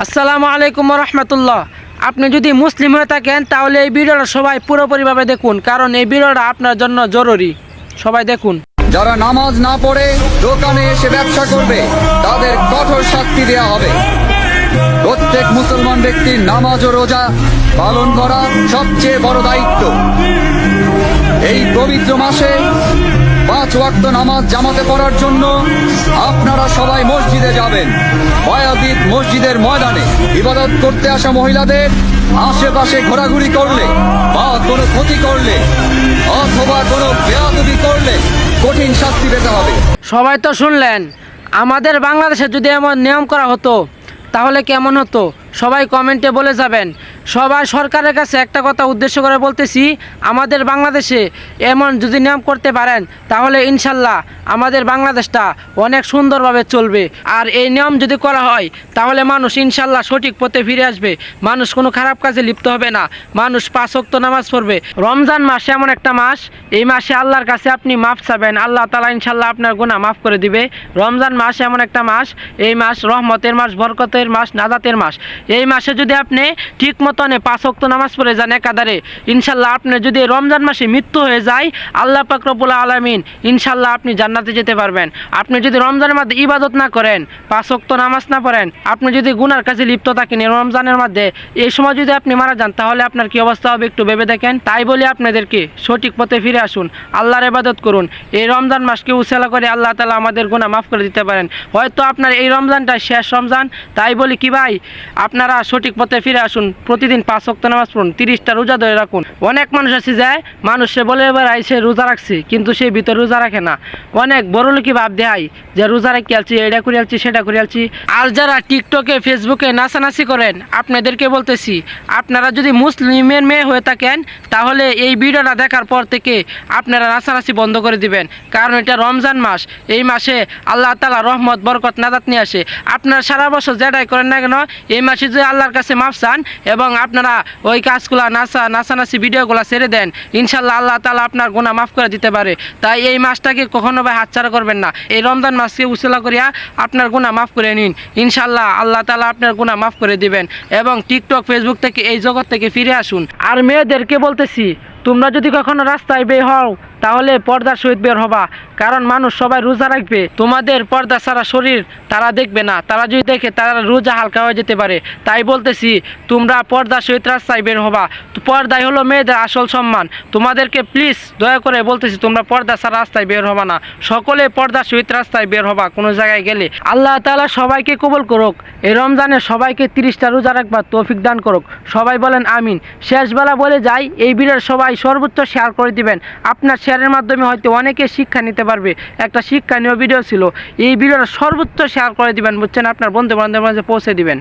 আসসালামু আলাইকুম রহমতুল্লাহ। আপনি যদি মুসলিম হয়ে থাকেন, তাহলে এই ভিডিওটা সবাই পুরোপুরিভাবে দেখুন, কারণ এই ভিডিওটা আপনার জন্য জরুরি। সবাই দেখুন। যারা নামাজ না পড়ে, দোকানে এসে ব্যবসা করবে, তাদের কঠোর শাস্তি দেওয়া হবে। প্রত্যেক মুসলমান ব্যক্তির নামাজ ও রোজা পালন করা সবচেয়ে বড় দায়িত্ব। এই পবিত্র মাসে পাঁচ ওয়াক্ত নামাজ জামাতে পড়ার জন্য আপনারা সবাই মসজিদে যাবেন। বয়াদিদ মসজিদের ময়দানে ইবাদত করতে আসা মহিলাদের আশেপাশে ঘোরাঘুরি করলে বা কোনো ক্ষতি করলে অথবা কোনো বেয়াদবি করলে কঠিন শাস্তি পেতে হবে। সবাই তো শুনলেন, আমাদের বাংলাদেশে যদি এমন নিয়ম করা হতো, তাহলে কেমন হতো? সবাই কমেন্টে বলে যাবেন। সবাই সরকারের কাছে একটা কথা উদ্দেশ্য করে বলতেছি, আমাদের বাংলাদেশে এমন যদি নিয়ম করতে পারেন, তাহলে ইনশাল্লাহ আমাদের বাংলাদেশটা অনেক সুন্দরভাবে চলবে। আর এই নিয়ম যদি করা হয়, তাহলে মানুষ ইনশাল্লাহ সঠিক পথে ফিরে আসবে। মানুষ কোনো খারাপ কাজে লিপ্ত হবে না। মানুষ পাঁচক্ত নামাজ পড়বে। রমজান মাস এমন একটা মাস, এই মাসে আল্লাহর কাছে আপনি মাফ চাবেন। আল্লাহ তালা ইনশাল্লাহ আপনার গুনাহ মাফ করে দিবে। রমজান মাস এমন একটা মাস, এই মাস রহমতের মাস, বরকতের মাস, নাজাতের মাস। এই মাসে যদি আপনি ঠিক মতনে পাঁচ অক্ত নামাজ পড়ে যান একাধারে, ইনশাল্লাহ আপনি যদি রমজান মাসে মৃত্যু হয়ে যায়, আল্লাহ পাকরবুল আলমিন ইনশাল্লাহ আপনি জান্নাতে যেতে পারবেন। আপনি যদি রমজানের মধ্যে ইবাদত না করেন, পাঁচ অক্ত নামাজ না পড়েন, আপনি যদি গুনার কাছে লিপ্ত থাকেন রমজানের মধ্যে, এই সময় যদি আপনি মারা যান, তাহলে আপনার কি অবস্থা হবে একটু ভেবে দেখেন? তাই বলি আপনাদেরকে, সঠিক পথে ফিরে আসুন, আল্লাহর ইবাদত করুন। এই রমজান মাসকে উসেলা করে আল্লাহ তালা আমাদের গুনাহ মাফ করে দিতে পারেন। হয়তো আপনার এই রমজানটা শেষ রমজান, তাই বলি কি ভাই আপনারা সঠিক পথে ফিরে আসুন। প্রতিদিন পাঁচ অক্ত নামাজ পড়ুন, তিরিশটা রোজা ধরে রাখুন। অনেক মানুষ আছে যায়, মানুষ সে বলে বেড়ায় সে রোজা রাখছি। কিন্তু সে ভিতরে রোজা রাখে না। অনেক বড় লোকই ভাব দেয় যে, রোজা রাখি আলছি এটা করে আলছি সেটা করে আলছি। আর যারা টিকটকে, ফেসবুকে নাচানাচি করেন, আপনাদেরকে বলতেছি, আপনারা যদি মুসলিমের মেয়ে হয়ে থাকেন, তাহলে এই ভিডিওটা দেখার পর থেকে আপনারা নাচানাচি বন্ধ করে দিবেন। কারণ এটা রমজান মাস। এই মাসে আল্লাহ তালা রহমত, বরকত নাদাত নিয়ে আসে। আপনারা সারা বছর যেটাই করেন না কেন, এই মাসে যদি আল্লাহর কাছে মাফ চান এবং আপনারা ওই কাজগুলা নাচা, নাচানাচি ভিডিওগুলো ছেড়ে দেন। ইনশাল্লাহ আল্লাহ তালা আপনার গোনা মাফ করে দিতে পারে। তাই এই মাসটাকে কখনো ভাই হাতছাড়া করবেন না। এই রমজান মাসকে উসলা করিয়া আপনার গুণা মাফ করে নিন। ইনশাল্লাহ আল্লাহ তালা আপনার গুণা মাফ করে দিবেন এবং টিকটক, ফেসবুক থেকে এই জগৎ থেকে ফিরে আসুন। আর মেয়েদেরকে বলতেছি, তোমরা যদি কখনো রাস্তায় বের হও তাহলে পর্দার সহিত বের হবা। কারণ মানুষ সবাই রোজা রাখবে। তোমাদের পর্দা ছাড়া শরীর তারা দেখবে না। তারা যদি দেখে, তারা রোজা হালকা হয়ে যেতে পারে। তাই বলতেছি, তোমরা পর্দার সহিত রাস্তায় বের হবা। পর্দাই হলো মেয়েদের আসল সম্মান। তোমাদেরকে প্লিজ দয়া করে বলতেছি, তোমরা পর্দা ছাড়া রাস্তায় বের হবা না। সকলে পর্দার সহিত রাস্তায় বের হবা, কোনো জায়গায় গেলে। আল্লাহ তাআলা সবাইকে কবুল করুক। এই রমজানে সবাইকে তিরিশটা রোজা রাখবার তৌফিক দান করুক। সবাই বলেন আমিন। শেষবেলা বলে যাই, এই ভিডিওর সবাই সর্বোচ্চ শেয়ার করে দিবেন। আপনার শেয়ারের মাধ্যমে হয়তো অনেকে শিক্ষা নিতে পারবে। একটা শিক্ষণীয় ভিডিও ছিল। এই ভিডিওটা সর্বোচ্চ শেয়ার করে দিবেন, বুঝছেন? আপনার বন্ধু বান্ধবের মাঝে পৌঁছে দিবেন।